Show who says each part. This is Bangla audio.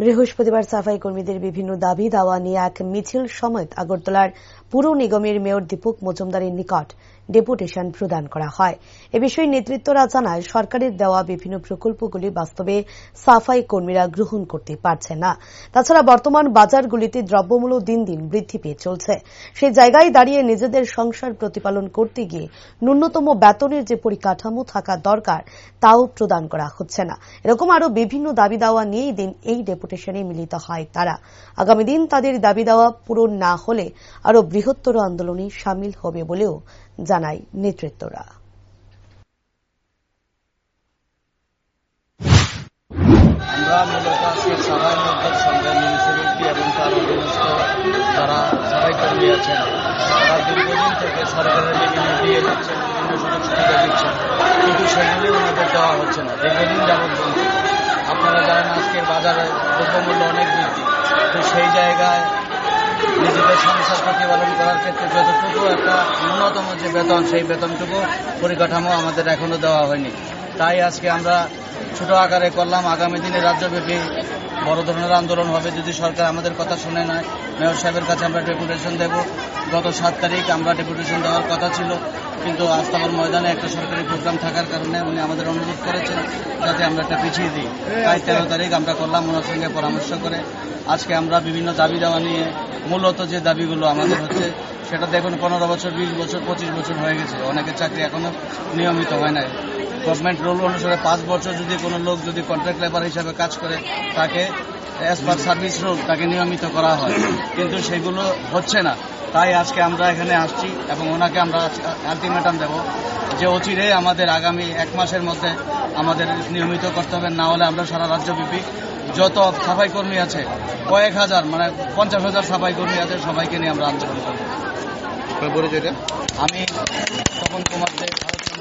Speaker 1: বৃহস্পতিবার সাফাই কর্মীদের বিভিন্ন দাবি দাওয়া নিয়ে এক মিছিল সমেত আগরতলার পুর নিগমের মেয়র দীপক মজুমদারের নিকট ডেপুটেশন প্রদান করা হয়। এ বিষয়ে নেতৃত্বরা জানায়, সরকারের দেওয়া বিভিন্ন প্রকল্পগুলি বাস্তবে সাফাই কর্মীরা গ্রহণ করতে পারছে না। তাছাড়া বর্তমান বাজারগুলিতে দ্রব্যমূল্য দিন দিন বৃদ্ধি পেয়ে চলছে। সেই জায়গায় দাঁড়িয়ে নিজেদের সংসার প্রতিপালন করতে গিয়ে ন্যূনতম বেতনের যে পরিকাঠামো থাকা দরকার, তাও প্রদান করা হচ্ছে না। এরকম আরও বিভিন্ন দাবি দাওয়া নিয়েই দিন এই ডেপুটেশনে মিলিত হয় তারা। আগামী দিন তাদের দাবি দাওয়া পূরণ না হলে আরও বৃহত্তর আন্দোলনে সামিল হবে বলেও জানায় নেতৃত্বরা।
Speaker 2: আমরা মূলত আজকে সবাই মধ্যে এবং তার অধীনস্থ যারা সবাই কর্মী আছেন, তারা দীর্ঘদিন থেকে সরকারের বিভিন্ন দিয়ে বিভিন্ন সুযোগ সুবিধা দিচ্ছেন কিন্তু সেগুলি ওনাদের দেওয়া হচ্ছে না দীর্ঘদিন যাবৎ বলছে আপনারা জানেন আজকের বাজারে দ্রব্যমূল্য অনেক বৃদ্ধি। তো সেই জায়গায় নিজেদের সংসার প্রতিপালন করার ক্ষেত্রে যতটুকু একটা ন্যূনতম যে বেতন, সেই বেতনটুকু পরিকাঠামো আমাদের এখনও দেওয়া হয়নি। তাই আজকে আমরা ছোট আকারে করলাম। আগামী দিনে রাজ্যব্যাপী বড় ধরনের আন্দোলন হবে। যদি সরকার আমাদের কথা শুনে নেয়, মেয়র সাহেবের কাছে আমরা ডেপুটেশন দেব। গত সাত তারিখ আমরা ডেপুটেশন দেওয়ার কথা ছিল। কিন্তু আস্তাবল ময়দানে একটা সরকারি প্রোগ্রাম থাকার কারণে উনি আমাদের অনুরোধ করেছেন যাতে আমরা একটা পিছিয়ে দিই। তাই তেরো তারিখ আমরা করলাম, ওনার সঙ্গে পরামর্শ করে। আজকে আমরা বিভিন্ন দাবি দেওয়া নিয়ে মূলত যে দাবিগুলো আমাদের হচ্ছে সেটা দেখুন, পনেরো বছর, বিশ বছর, পঁচিশ বছর হয়ে গেছে। অনেকের চাকরি এখনও নিয়মিত হয় নাই। গভর্নমেন্ট রুল অনুসারে পাঁচ বছর যদি কোনো লোক যদি কন্ট্রাক্ট লেবার হিসাবে কাজ করে, তাকে অ্যাজ পার সার্ভিস রুল তাকে নিয়মিত করা হয়। কিন্তু সেগুলো হচ্ছে না। তাই আজকে আমরা এখানে আসছি এবং ওনাকে আমরা আলটিমেটাম দেব যে অচিরে আমাদের আগামী এক মাসের মধ্যে আমাদের নিয়মিত করতে হবে। না হলে আমরা সারা রাজ্যব্যাপী যত সাফাই কর্মী আছে, কয়েক হাজার মানে পঞ্চাশ হাজার সাফাই কর্মী আছে, সবাইকে নিয়ে আমরা আন্দোলন করব।
Speaker 3: আপনার পরিচয়টা?
Speaker 2: আমি তপন কুমার দে ভারতীয়